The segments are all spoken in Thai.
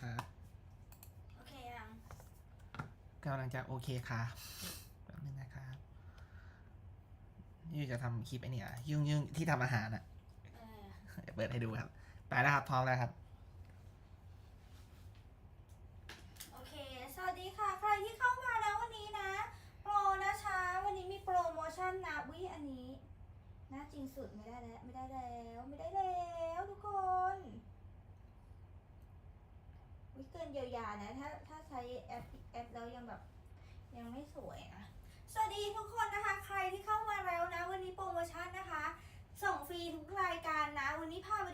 ครับ โอเคยังกำลังจะโอเคครับแป๊บนึงนะครับนี่จะทำคลิปไอ้เนี่ยยุ่งยุ่งๆที่ทำอาหารอะเออเดี๋ยวเปิดให้ดูครับ ไปแล้วครับพร้อมแล้วครับ โอเค สวัสดีค่ะ ใครที่เข้ามาแล้ววันนี้นะ โปรนะคะ วันนี้มีโปรโมชั่นนะวิอันนี้น่าจริงสุดไม่ได้แล้วไม่ได้แล้วไม่ได้แล้วทุกคน วิเกินเยียวยานะ ถ้าถ้าใช้แอปแอปแล้วยังแบบยังไม่สวยนะ สวัสดีทุกคนนะคะ ใครที่เข้ามาแล้วนะ วันนี้โปรโมชั่นนะคะ ส่งฟรีทุกรายการนะ วันนี้พาไป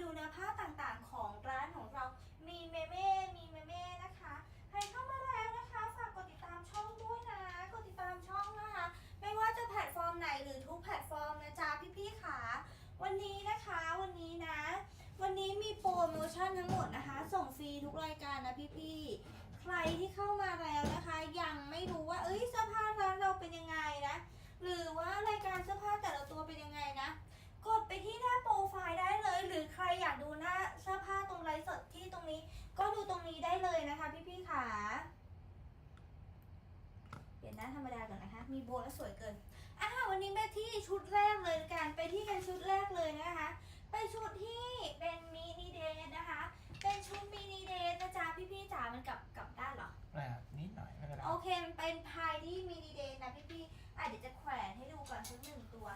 ชุดแรกเลยละกันไปที่กันชุดแรกเลยนะคะไปชุดที่เป็นมินิเดทนะคะ เป็นชุดมินิเดทนะจ๊ะพี่ๆจ๋ามันกลับกลับด้านเหรออ่านิดหน่อยไม่เป็นไรโอเคมันเป็นพายที่มินิเดทนะพี่ๆอะเดี๋ยวจะแขวนให้ดูก่อนชุดหนึ่งตัว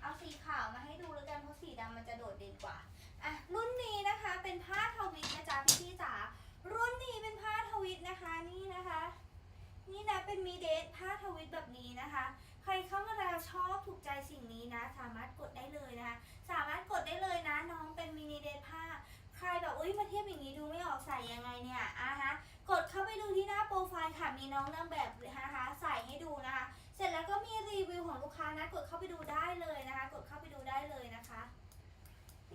เอาสีขาวมาให้ดูแล้วกันเพราะสีดำมันจะโดดเด่นกว่าอะรุ่นนี้นะคะเป็นผ้าทวิตนะจ๊ะพี่ๆจ๋ารุ่นนี้เป็นผ้าทวิตนะคะนี่นะคะ นี่นะเป็นมีเดทผ้าทวิตแบบนี้นะคะ ใครเข้ามา สามารถกดได้เลยนะคะ สามารถกดได้เลยนะน้องเป็นมินิเดทผ้าใครแบบอุ้ยมาเทียบอย่างนี้ดูไม่ออกใส่ยังไงเนี่ยอะฮะกดเข้าไปดูที่หน้าโปรไฟล์ค่ะมีน้องนางแบบนะคะใส่ให้ดูนะคะ เสร็จแล้วก็มีรีวิวของลูกค้านะกดเข้าไปดูได้เลยนะคะ กดเข้าไปดูได้เลยนะคะ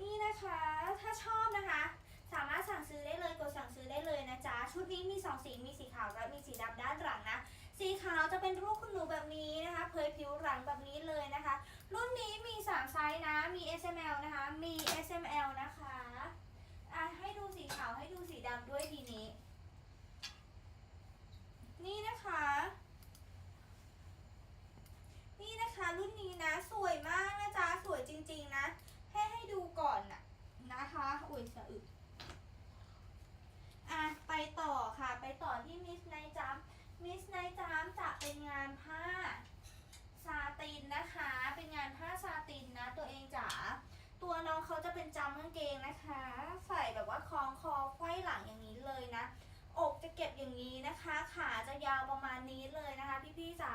นี่นะคะถ้าชอบนะคะสามารถสั่งซื้อได้เลยกดสั่งซื้อได้เลยนะจ๊ะ ชุดนี้มีสองสี มีสีขาวและมีสีดำด้านหลังนะ สีขาวจะเป็นรูปคุณหนูแบบนี้นะคะ เผยผิวหลังแบบนี้เลยนะคะ นี้มี 3 ไซส์นะ มี S M L นะคะ มี S M L นะคะอะให้ดูสีขาวให้ดูสีดำด้วยทีนี้ นี่นะคะ นี่นะคะรุ่นนี้นะสวยมากนะจ๊ะ สวยจริงๆนะ ให้ให้ดูก่อนน่ะนะคะอุ้ยสะอึกอะไปต่อค่ะ ไปต่อที่มิสไนจัมมิสไนจัมจะเป็นงานผ้าซาตินนะคะ เป็นงานผ้าซาตินนะ ตัวเองจ๋า ตัวน้องเขาจะเป็นจำกางเกงนะคะ ใส่แบบว่าคล้องคอไขว้หลังอย่างนี้เลยนะ อกจะเก็บอย่าง นะคะขาจะยาวประมาณนี้เลยนะคะพี่ๆจ๋า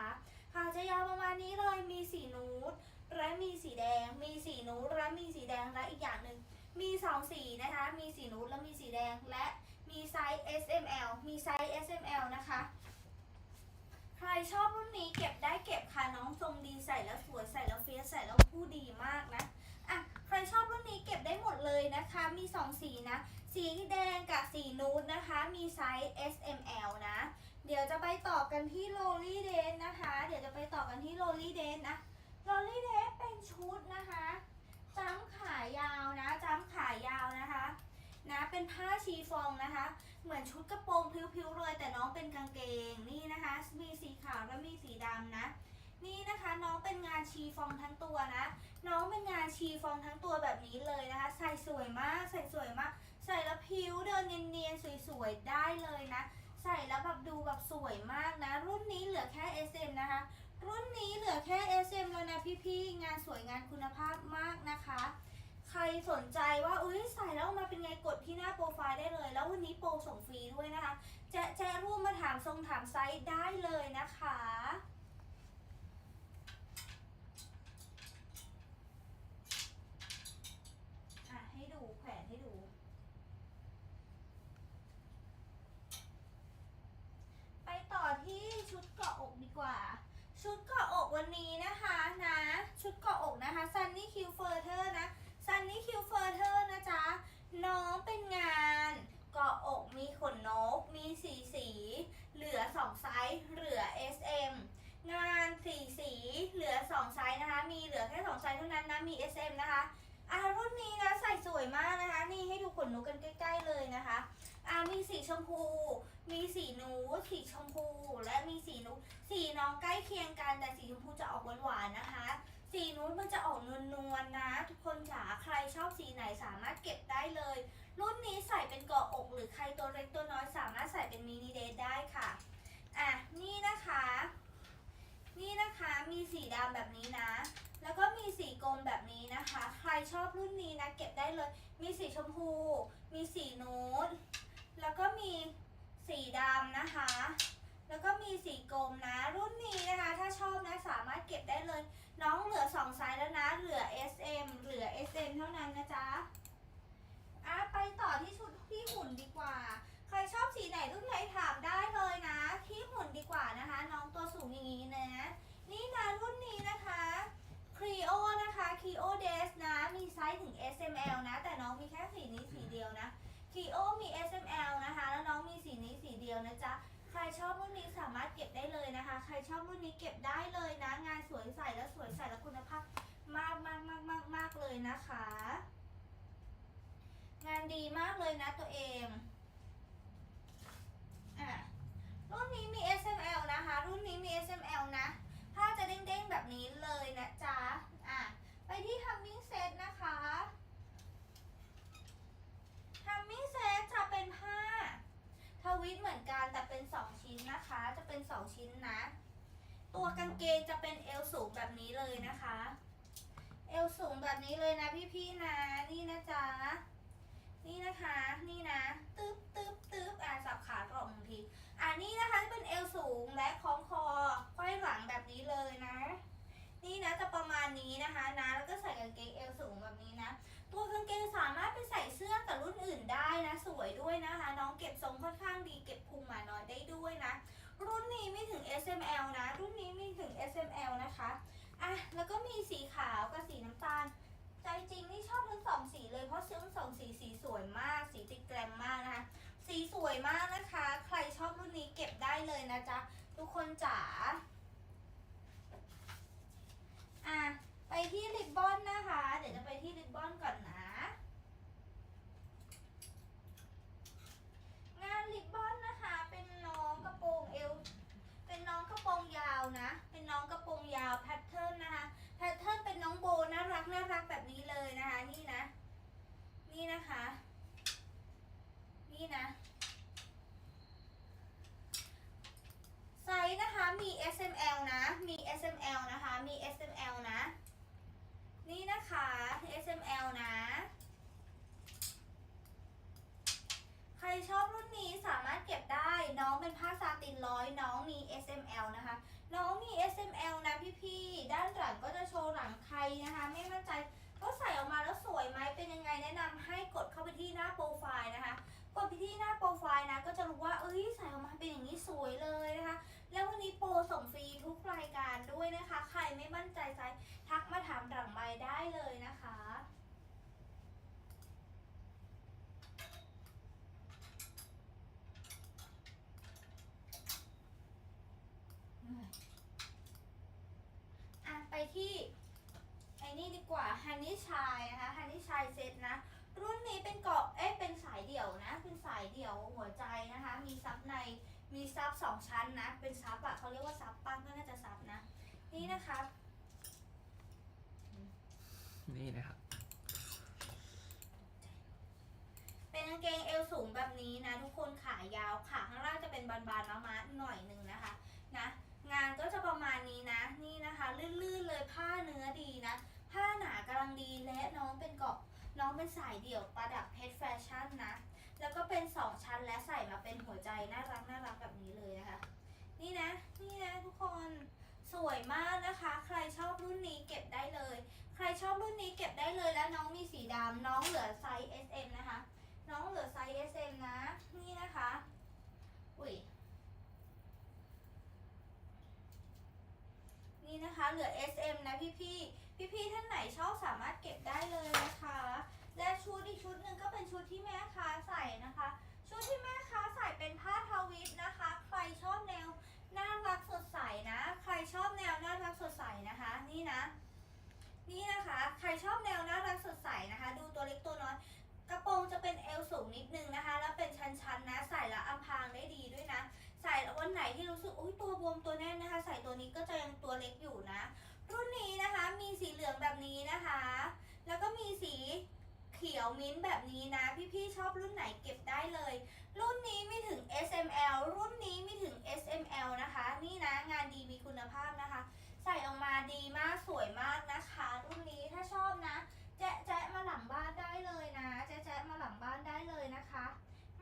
ขาจะยาวประมาณนี้เลยมีสีนูดและมีสีแดง มีสีนูดและมีสีแดงและอีกอย่างหนึ่งมีสองสีนะคะมีสีนูดและมีสีแดงและมีไซส์ S M L มีไซส์ S M L นะคะ ใครชอบรุ่นนี้เก็บได้เก็บค่ะน้องทรงดีใส่แล้วสวยใส่แล้วเฟียสใส่แล้วผู้ดีมากนะอะใครชอบรุ่นนี้เก็บได้หมดเลยนะคะ มีสองสีนะ สี มีไซส์ S M L นะ เดี๋ยวจะไปต่อกันที่โรลลี่เดนนะคะ เดี๋ยวจะไปต่อกันที่โรลลี่เดนนะโรลลี่เดนเป็นชุดนะคะจ้ำขายาวนะจ้ำขายาวนะคะนะเป็นผ้าชีฟองนะคะ เหมือนชุดกระโปรงพิ้วๆเลยแต่น้องเป็นกางเกงนี่นะคะ มีสีขาวและมีสีดำนะ นี่นะคะน้องเป็นงานชีฟองทั้งตัวนะ น้องเป็นงานชีฟองทั้งตัวแบบนี้เลยนะคะ ใส่สวยมากใส่สวยมาก ส่แล้วผิวเดินเนียนๆ สวยๆ ได้เลยนะ ใส่แล้วแบบดูแบบสวยมากนะ รุ่นนี้เหลือแค่ SM นะคะ รุ่นนี้เหลือแค่ SM แล้วนะพี่ๆ งานสวยงานคุณภาพมากนะคะ ใครสนใจว่าอุ้ยใส่แล้วมาเป็นไงกดที่หน้าโปรไฟล์ได้เลย แล้ววันนี้โปรส่งฟรีด้วยนะคะ จะแจ้รูปมาถามทรงถามไซส์ได้เลยนะคะ ให้ดูแขวนให้ดู ไปต่อที่ชุดเกาะอกดีกว่า ชุดเกาะอกวันนี้นะคะนะ ชุดเกาะอกนะคะ Sunny Q Further นะ Sunny Q Further นะจ๊ะ น้องเป็นงานเกาะอกมีขนนก มีสีสี เหลือ 2 ไซส์ เหลือ SM งานสีสี เหลือ 2 ไซส์นะคะ มีเหลือแค่ 2 ไซส์เท่านั้นนะ มี SM นะคะอะรุ่นนี้นะใส่สวยมากนะคะนี่ให้ดูขนนกกันใกล้ ๆ เลยนะคะอะมีสีชมพู มีสีนูดสีชมพู และมีสีนูดสีน้องใกล้เคียงกันแต่สีชมพูจะออกหวานๆนะคะ สีนูดมันจะออกนวลๆนะ ทุกคนจ๋าใครชอบสีไหนสามารถเก็บได้เลย รุ่นนี้ใส่เป็นเกาะอก หรือใครตัวเล็กตัวน้อยสามารถใส่เป็นมินิเดทได้ค่ะอะนี่นะคะ นี่นะคะ มีสีดำแบบนี้นะ แล้วก็มีสีกลมแบบนี้นะคะ ใครชอบรุ่นนี้นะเก็บได้เลย มีสีชมพู มีสีนูดแล้วก็มีสีดำนะคะ แล้วก็มีสีกลมนะ รุ่นนี้นะคะ ถ้าชอบนะสามารถเก็บได้เลย น้องเหลือ2ไซส์แล้วนะ เหลือ S M เหลือ S M เท่านั้นนะจ๊ะอะไปต่อที่ชุดที่หุ่นดีกว่า ใครชอบสีไหนรุ่นไหนถามได้เลยนะ ที่หุ่นดีกว่านะคะ น้องตัวสูงอย่างนี้นะ นี่นะรุ่นนี้นะคะครีโอนะคะครีโอเดสนะ มีไซส์ถึง S M L นะ แต่น้องมีแค่สีนี้สีเดียวนะครีโอมี S M L นะคะ แล้วน้องมีสี นี้สีเดียวนะจ๊ะ ใครชอบรุ่นนี้สามารถเก็บได้เลยนะคะ ใครชอบรุ่นนี้เก็บได้เลยนะ งานสวยใสและสวยใสและคุณภาพมากมากมากมากมากเลยนะคะ งานดีมากเลยนะตัวเอง อะ รุ่นนี้มี S M L นะคะ รุ่นนี้มี S M L นะ ผ้าจะเด้งๆแบบนี้เลยนะจ๊ะ อะ ไปที่ Humming Set นะคะ Humming Set จะเป็นผ้า ทวิตเหมือนกันแต่เป็น 2 ชิ้นนะคะ จะเป็น 2 ชิ้นนะ ตัวกางเกงจะเป็นเอวสูงแบบนี้เลยนะคะ เอวสูงแบบนี้เลยนะพี่ๆนะ นี่นะจ๊ะ นี่นะคะ นี่นะ ตึ๊บตึ๊บตึ๊บอะสับขาตรงบางที อ่านี่นะคะจะเป็นเอวสูงและคล้องคอไขว้หลังแบบนี้เลยนะ นี่นะจะประมาณนี้นะคะนะ แล้วก็ใส่กางเกงเอวสูงแบบนี้นะ ตัวกางเกงสามารถไปใส่เสื้อกับรุ่นอื่นได้นะ สวยด้วยนะคะ น้องเก็บ S M L นะ รุ่นนี้มีถึง S M L นะคะอะแล้วก็มีสีขาวกับสีน้ำตาล ใจจริงนี่ชอบทั้งสองสีเลยเพราะทั้งสองสีสีสวยมาก สีติดแกรมมากนะคะ สีสวยมากนะคะ ใครชอบรุ่นนี้เก็บได้เลยนะจ๊ะ ทุกคนจ๋า อะ ไปที่ริบบอนนะคะ เดี๋ยวจะไปที่ริบบอนก่อนนะ งานริบบอนนะคะ เป็นน้องกระโปรงเอว เป็นน้องกระโปรงยาวนะ เป็นน้องกระโปรงยาวแพทเทิร์นนะคะ แพทเทิร์นเป็นน้องโบน่ารักน่ารักแบบนี้เลยนะคะ นี่นะ นี่นะคะ นี่นะ ไซส์นะคะมี S M L นะ มี S M L นะคะ มี S M L นะ นี่นะคะ S M L นะ ใครชอบรุ่นนี้สามารถเก็บได้ น้องเป็นผ้าซาตินร้อย น้องมี S M L นะคะ น้องมี S M L นะพี่ๆ ด้านหลังก็จะโชว์หลังใคร นะคะ ไม่มั่นใจก็ใส่ออกมาแล้วสวยไหมเป็นยังไงแนะนำให้กดเข้าไปที่หน้าโปรไฟล์นะคะ กดไปที่หน้าโปรไฟล์นะ ก็จะรู้ว่า เอ้ย ใส่ออกมาเป็นอย่างนี้สวยเลยนะคะ แล้ววันนี้โปรส่งฟรีทุกรายการด้วยนะคะ ใครไม่มั่นใจไซส์ทักมาถามหลังไมค์ได้เลยนะคะ อะ ไปที่ไอ้นี่ดี กว่าฮันนี่ชายนะคะฮันนี่ชายเซ็ตนะ รุ่นนี้เป็นเกาะเอ๊ะเป็นสายเดี่ยวนะ เป็นสายเดี่ยวหัวใจนะคะ มีซับในมีซับสองชั้นนะ เป็นซับอะเขาเรียกว่าซับปั้นก็น่าจะซับนะ นี่นะคะนี่นะครับ เป็นกางเกงเอวสูงแบบนี้นะ ทุกคนขายาวขาข้างล่างจะเป็นบานๆมาๆหน่อยหนึ่งนะคะนะงานก็จะประมาณนี้นะ นี่นะคะ ลื่นๆเลยผ้าเนื้อดีนะผ้ รังดีและน้องเป็นเกาะน้องเป็นสายเดี่ยวประดับเพชรแฟชั่นนะ แล้วก็เป็นสองชั้นและใส่มาเป็นหัวใจน่ารักน่ารักแบบนี้เลยนะคะ นี่นะ นี่นะทุกคนสวยมากนะคะ ใครชอบรุ่นนี้เก็บได้เลย ใครชอบรุ่นนี้เก็บได้เลยแล้วน้องมีสีดำน้องเหลือไซส์ S M นะคะ น้องเหลือไซส์ S M นะ นี่นะคะ อุ้ยนี่นะคะ เหลือ S M นะพี่พี่ พี่ๆท่านไหนชอบสามารถเก็บได้เลยนะคะ และชุดอีกชุดหนึ่งก็เป็นชุดที่แม่ค้าใส่นะคะ ชุดที่แม่ค้าใส่เป็นผ้าทวิสนะคะ ใครชอบแนวน่ารักสดใสนะ ใครชอบแนวน่ารักสดใสนะคะ นี่นะ นี่นะคะ ใครชอบแนวน่ารักสดใสนะคะ ดูตัวเล็กตัวน้อยกระโปรงจะเป็นเอวสูงนิดนึงนะคะ แล้วเป็นชั้นๆนะ ใส่ละอัมพางได้ดีด้วยนะ ใส่วันไหนที่รู้สึกอุ้ยตัวบวมตัวแน่นนะคะ ใส่ตัวนี้ก็จะยังตัวเล็กอยู่นะ นี้นะคะ มีสีเหลืองแบบนี้นะคะ แล้วก็มีสีเขียวมิ้นท์แบบนี้นะ พี่ๆชอบรุ่นไหนเก็บได้เลย รุ่นนี้มีถึง S M L รุ่นนี้มีถึง S M L นะคะ นี่นะงานดีมีคุณภาพนะคะ ใส่ออกมาดีมากสวยมากนะคะ รุ่นนี้ถ้าชอบนะ แจ๊ะแจ๊ะมาหลังบ้านได้เลยนะ แจ๊ะแจ๊ะมาหลังบ้านได้เลยนะคะ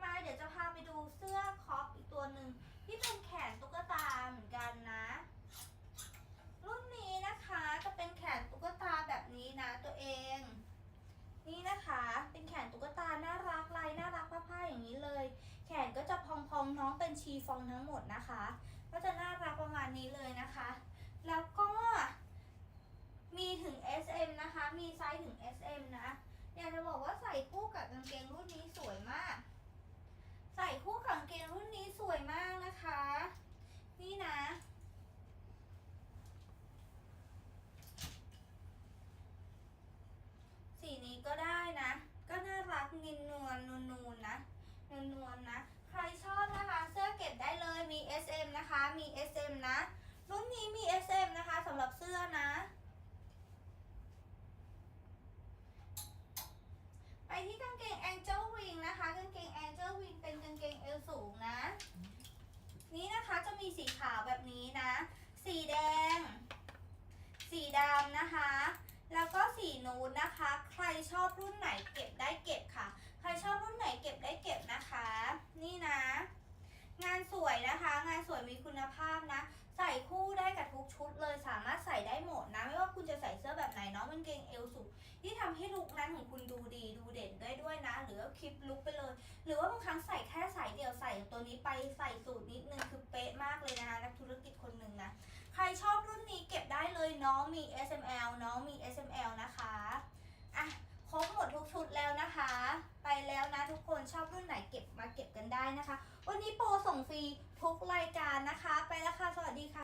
มาเดี๋ยวจะพาไปดูเสื้อคอปอีกตัวหนึ่งที่เป็นแขนตุ๊กตาเหมือนกันนะ รุ่นนี้นะคะจะเป็นแขนตุ๊กตาแบบนี้นะตัวเอง นี่นะคะ เป็นแขนตุ๊กตาน่ารักลายน่ารักผ้าๆอย่างนี้เลย แขนก็จะพองๆน้องเป็นชี ฟองทั้งหมดนะคะ ก็จะน่ารักประมาณนี้เลยนะคะ แล้วก็มีถึง SM นะคะ มีไซส์ถึง SM นะ อยากจะบอกว่าใส่คู่กับกางเกงรุ่นนี้สวยมาก ใส่คู่กับกางเกงรุ่นนี้สวยมากนะคะ นี่นะสีนี้ก็ได้นะ ก็น่ารักนินนวลนูนนูนๆนะนวลนวลๆนะ ใครชอบ เก็บได้เลยมี SM นะคะ มี SM นะ รุ่นนี้มี SM นะคะสำหรับเสื้อนะ ไปที่กางเกง Angel Wing นะคะ กางเกง Angel Wing เป็นกางเกงเอวสูงนะ นี่นะคะจะมีสีขาวแบบนี้นะ สีแดง สีดำนะคะ แล้วก็สีนูนนะคะ ใครชอบรุ่นไหนเก็บได้เก็บค่ะ ใครชอบรุ่นไหนเก็บได้เก็บนะคะ นี่นะ งานสวยนะคะ งานสวยมีคุณภาพนะ ใส่คู่ได้กับทุกชุดเลยสามารถใส่ได้หมดนะ ไม่ว่าคุณจะใส่เสื้อแบบไหนเนาะมันเกงเอวสูงที่ทำให้ลุคนั้นของคุณดูดีดูเด่นได้ด้วยนะ หรือว่าคลิปลุคไปเลย หรือว่าบางครั้งใส่แค่สายเดียวใส่ตัวนี้ไปใส่สูตรนิดนึงคือเป๊ะมากเลยนะคะนักธุรกิจคนหนึ่งนะใครชอบรุ่นนี้เก็บได้เลยน้องมี S M L น้องมี S M L นะคะอะครบหมดทุกชุดแล้วนะคะ ไปแล้วนะทุกคนชอบรุ่นไหนเก็บมาเก็บกันได้นะคะ วันนี้โปรส่งฟรีทุกรายการนะคะ ไปแล้วค่ะ สวัสดีค่ะ